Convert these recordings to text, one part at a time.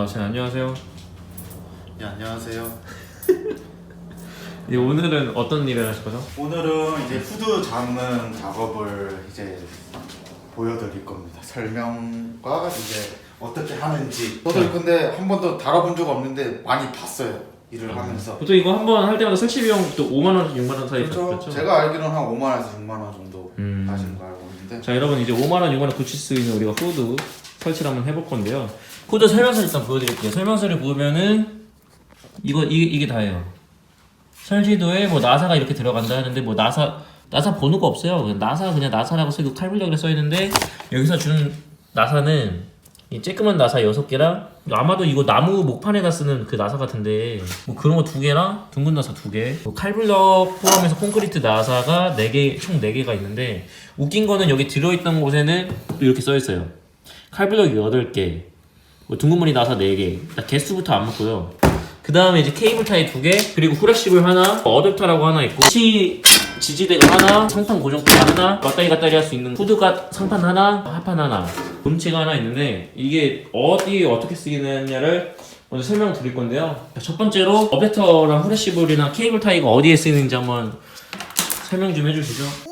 아, 네, 안녕하세요. 네, 안녕하세요. 예, 오늘은 어떤 일을 하실 거죠? 오늘은 이제 후드 잡는 작업을 이제 보여드릴 겁니다. 설명과 이제 어떻게 하는지. 저도 근데 한 번도 달아본 적 없는데 많이 봤어요. 일을 하면서. 보통 이거 한 번 할 때마다 설치 비용 또 5만 원, 6만 원 사이 그렇죠. 그렇죠? 제가 알기로는 한 5만 원에서 6만 원 정도 음. 하시는 거 알고 있는데. 자, 여러분 이제 5만 원, 6만 원 붙일 수 있는 우리가 후드 설치를 한번 해볼 건데요. 후드 설명서 일단 보여드릴게요. 설명서를 보면은 이거 이게, 이게 다예요. 설치도에 뭐 나사가 이렇게 들어간다 하는데 뭐 나사 나사 번호가 없어요. 그냥 나사 그냥 나사라고 쓰고 칼블럭이라 써 있는데 여기서 주는 나사는 이 쬐끄만 나사 6개랑 아마도 이거 나무 목판에다 쓰는 그 나사 같은데 뭐 그런 거 두 개랑 둥근 나사 두 개, 뭐 칼블럭 포함해서 콘크리트 나사가 네 개, 총네 개가 있는데 웃긴 거는 여기 들어 있던 곳에는 또 이렇게 써 있어요. 칼블럭 8개, 뭐 둥근무늬 나사 4개. 나 개수부터 안 묻고요. 그 다음에 이제 케이블 타이 2개, 그리고 후레쉬블 하나, 어댑터라고 하나 있고, 시 지지대가 하나, 상판 고정대 하나, 왔다리 갔다리 할 수 있는 후드가 상판 하나, 하판 하나, 본체가 하나 있는데 이게 어디 어떻게 쓰이느냐를 먼저 설명 드릴 건데요. 첫 번째로 어댑터랑 후레쉬블이나 케이블 타이가 어디에 쓰이는지 한번 설명 좀 해주시죠.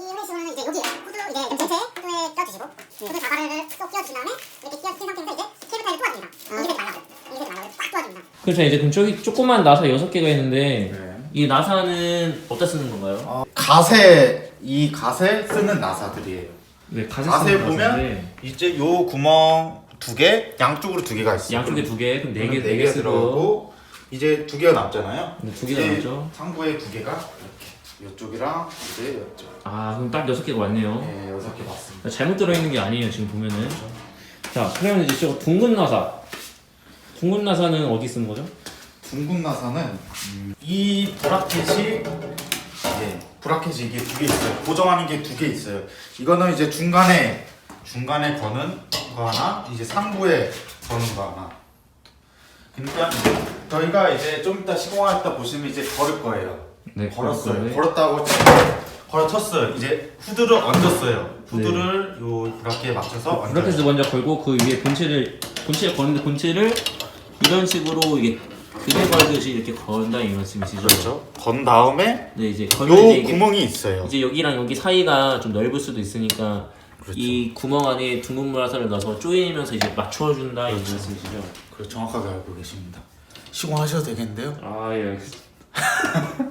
그렇죠. 이제 그럼 저기 조그만 나사 6개가 있는데 네. 이 나사는 어디다 쓰는 건가요? 어, 가세 이 가세 쓰는 나사들이에요. 네, 가세 보면 이제 요 구멍 두 개, 양쪽으로 두 개가 있어요. 양쪽에 두 개, 그럼 네 개, 그러면 네개 쓰고 들어가고 이제 두 개가 남잖아요. 네, 두 개가 이제 남죠. 상부에 두 개가 이렇게 이쪽이랑 이제 이쪽. 아, 그럼 딱 여섯 개가 왔네요. 네, 여섯 개 맞습니다. 잘못 들어있는 게 아니에요, 지금 보면은. 자, 그러면 이제 저 둥근 나사. 둥근 나사는 어디 쓰는 거죠? 둥근 나사는 음, 이 브라켓이 예, 브라켓이 이게 두 개 있어요. 고정하는 게 두 개 있어요. 이거는 이제 중간에 중간에 거는 거 하나, 이제 상부에 거는 거 하나. 그러니까 저희가 이제 좀 이따 시공할 때 보시면 이제 걸을 거예요. 네, 걸었어요. 걸었어요. 걸었다고 걸어쳤어요. 이제 후드를 얹었어요. 후드를 요 브라켓에 맞춰서 얹어요. 브라켓을 먼저 걸고 그 위에 본체를 본체를 거는데 본체를 이런 식으로 이게 그대 걸듯이 이렇게 건다 이 말씀이시죠? 그렇죠. 건 다음에 네, 이제 요 걸면 이제 이게 구멍이 있어요. 이제 여기랑 여기 사이가 좀 넓을 수도 있으니까 그렇죠. 이 구멍 안에 둥근 물화살을 넣어서 조이면서 이제 맞춰준다 이 말씀이시죠? 그 정확하게 알고 계십니다. 시공하셔도 되겠는데요? 아 예.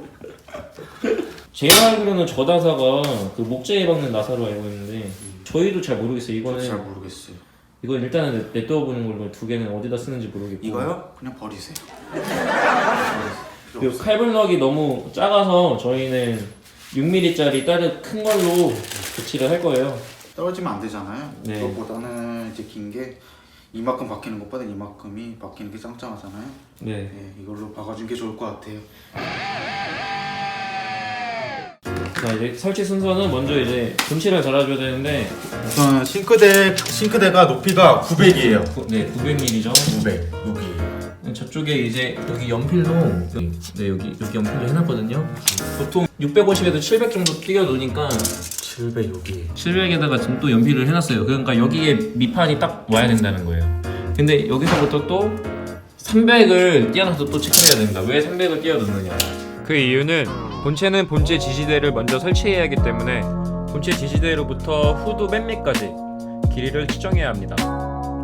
제가 알기로는 저 나사가 그 목재에 박는 나사로 알고 있는데 저희도 잘 모르겠어요. 이거는 잘 모르겠어요. 이건 일단은 냅둬 보는 걸로 두 개는 어디다 쓰는지 모르겠고 이거요? 그냥 버리세요. 그리고 칼블럭이 너무 작아서 저희는 6mm짜리 다른 큰 걸로 교체를 할 거예요. 떨어지면 안 되잖아요. 네. 이것보다는 이제 긴 게 이만큼 바뀌는 것보다 이만큼이 바뀌는 게 짱짱하잖아요. 네. 네, 이걸로 박아준 게 좋을 것 같아요. 자 이제 설치 순서는 먼저 이제 분칠을 달아줘야 되는데 우선 싱크대 싱크대가 높이가 900이에요. 구- 네 900mm죠. 900 여기. 저쪽에 이제 여기 연필로 네 여기 여기 연필로 해놨거든요. 보통 650에도 700 정도 띄워 놓으니까 700 여기. 700에다가 지금 또 연필을 해놨어요. 그러니까 여기에 밑판이 딱 와야 된다는 거예요. 근데 여기서부터 또 300을 띄워놔서 또 체크해야 됩니다. 왜 300을 띄워 놓느냐? 그 이유는 본체는 본체 지지대를 먼저 설치해야 하기 때문에 본체 지지대로부터 후드 맨 밑까지 길이를 측정해야 합니다.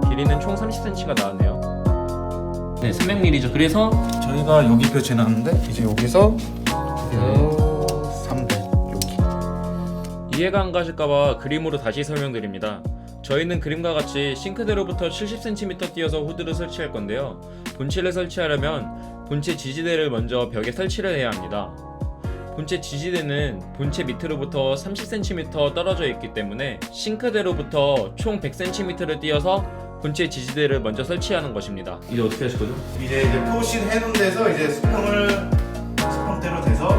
길이는 총 30cm가 나왔네요. 네, 300mm죠. 그래서 저희가 여기 표시 놨는데 이제 여기서 여기서 300 여기. 이해가 안 가실까봐 그림으로 다시 설명드립니다. 저희는 그림과 같이 싱크대로부터 70cm 띄어서 후드를 설치할 건데요. 본체를 설치하려면 본체 지지대를 먼저 벽에 설치를 해야 합니다. 본체 지지대는 본체 밑으로부터 30cm 떨어져 있기 때문에 싱크대로부터 총 100cm를 띄어서 본체 지지대를 먼저 설치하는 것입니다. 이제 어떻게 하실 거죠? 이제 이제 표시 해놓은 데서 이제 스평을 스평대로 돼서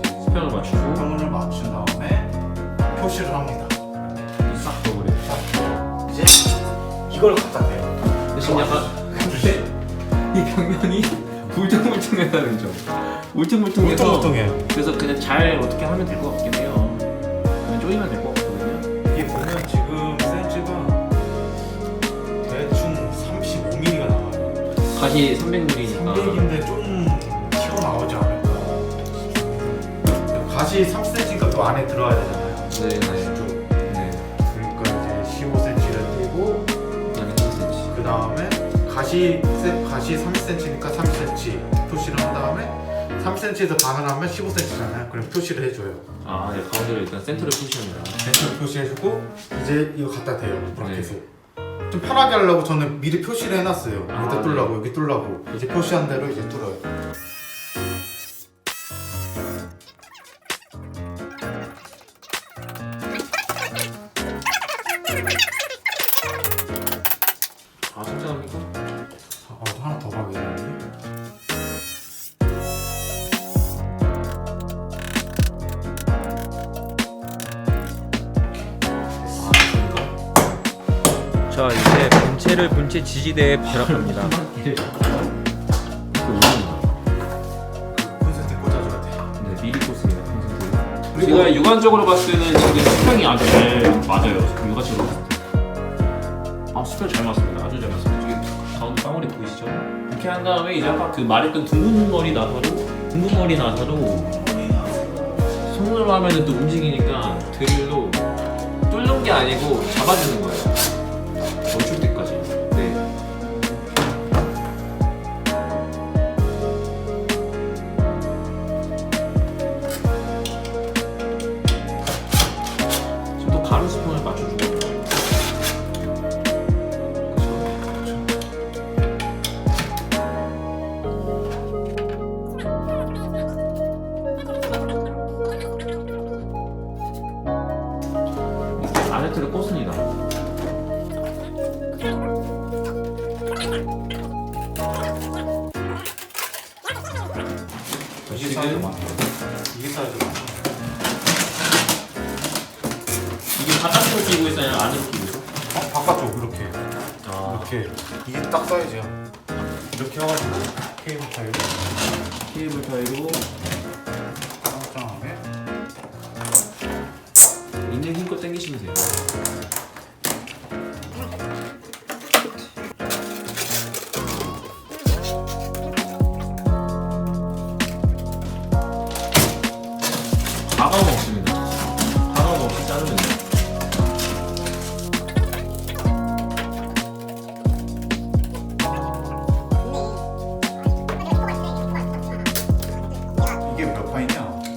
이제 수평을 맞추고 스평을 맞춘 다음에 표시를 합니다. 싹 넣어버려요. 이제 이걸 갖다 대요. 지금 약간 근데 이 벽면이 울퉁불퉁하다는 점. 울퉁불퉁해서 울퉁불퉁해요. 그래서 그냥 잘 어떻게 하면 될 것 같긴 해요. 그냥 조이면 될 것 같거든요. 이게 보면 지금 센치가 대충 35mm가 나와요. 가시 300ml니까 300인데 좀 튀어나오지 않을까 가시 3cm가 또 안에 들어가야 되잖아요 네네 쭉. 네 그러니까 이제 15cm를 띄고 그다음에 3cm 그 다음에 가시 세- 가시 3cm니까 3cm 표시를 한 다음에 3cm에서 반을 하면 15cm잖아요. 그럼 표시를 해줘요. 아 네, 가운데로 일단 센터를 표시합니다 센터 표시해주고 이제 이거 갖다 대요 브라켓을. 좀 편하게 하려고 저는 미리 표시를 해놨어요. 아, 여기다 뚫라고 여기 뚫라고 이제 표시한 대로 이제 뚫어요. 자 이제 본체를 본체 지지대에 결합합니다. 콘센트 꽂아줘야 돼. 네 미리 제가 육안적으로 봤을 때는 지금 수평이 아주 잘 맞아요 육안적으로 봤을 때 아 수평 잘 맞습니다 아주 잘 맞습니다 저기 가운데 빵울이 보이시죠? 이렇게 한 다음에 이제 아까 그 말했던 둥근 머리 나사로 둥근 머리 나사로 손으로 하면은 또 움직이니까 드릴로 뚫는 게 아니고 잡아주는 거예요 가루 스푼을 맞춰주고 그쵸 아네트를 꽂습니다 이게 사이즈 많아. 이게 사이즈 많아. 바깥으로 끼고 있어요? 아니면 안으로 끼고 있어? 어, 바깥쪽 이렇게. 아. 이렇게. 이게 딱 사이즈야. 이렇게 해가지고 케이블 타이로. 케이블 타이로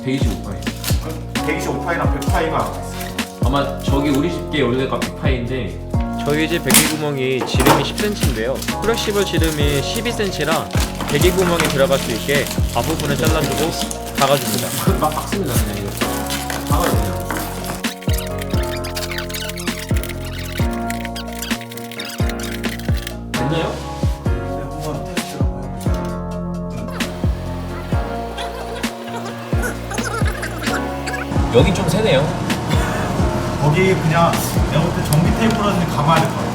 125파이 125파이랑 100파이가 아마 저기 우리 집게 원래가 100파이인데 저희 집 배기구멍이 지름이 10cm인데요. 플렉시블 지름이 12cm라 배기구멍이 들어갈 수 있게 앞부분을 잘라주고 박아줍니다. 막 박습니다 그냥 여기 좀 세네요 거기 그냥 내가 볼때 전기 테이프라든지 감아야 될것 같아.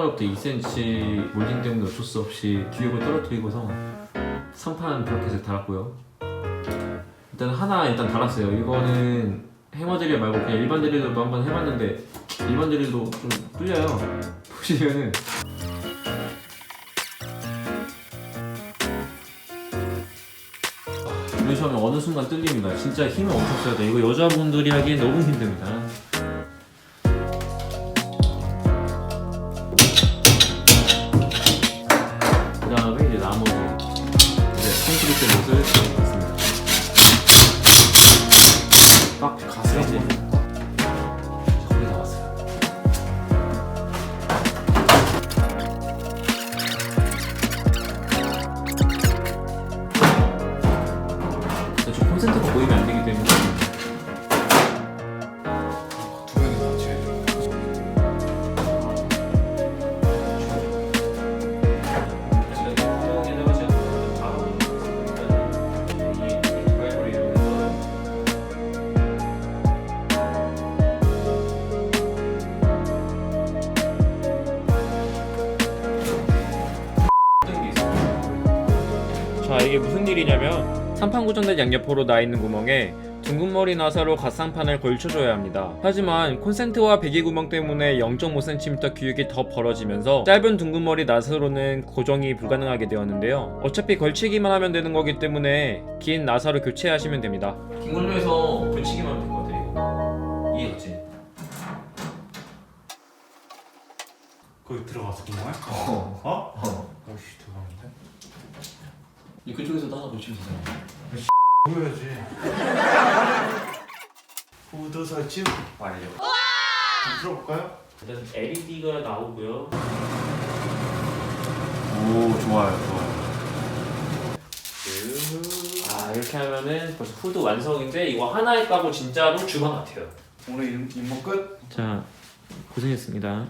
저 천장으로부터 2cm 몰딩 때문에 어쩔 수 없이 기획을 떨어뜨리고서 상판 브라켓을 달았고요. 일단 하나 일단 달았어요. 이거는 해머 드릴 말고 그냥 일반 드릴로도 한번 해봤는데 일반 드릴도 좀 뚫려요. 보시면은 아, 이러시 하면 어느 순간 뚫립니다. 진짜 힘을 엄청 써야 돼. 이거 여자분들이 하기엔 너무 힘듭니다. 콘 이게 무슨 일이냐면 상판 고정된 양옆으로 나 있는 구멍에 둥근 머리 나사로 갓상판을 걸쳐줘야 합니다. 하지만 콘센트와 배기 구멍 때문에 0.5cm 규격이 더 벌어지면서 짧은 둥근 머리 나사로는 고정이 불가능하게 되었는데요. 어차피 걸치기만 하면 되는 거기 때문에 긴 나사로 교체하시면 됩니다. 긴 걸로 해서 붙이기만 하면 될것 같아 이거 이해갔지? 거기 들어가서 구멍에? 어 어? 어. 오씨 대박인데? 이 그쪽에서도 하나 붙이면 되잖아 보여야지. 후드 설치 완료. 들어볼까요? 일단 LED가 나오고요. 오 좋아요 좋아요. 아 이렇게 하면은 벌써 후드 완성인데 이거 하나에 까고 진짜로 주방 같아요. 오늘 임- 임무 끝? 자, 고생했습니다.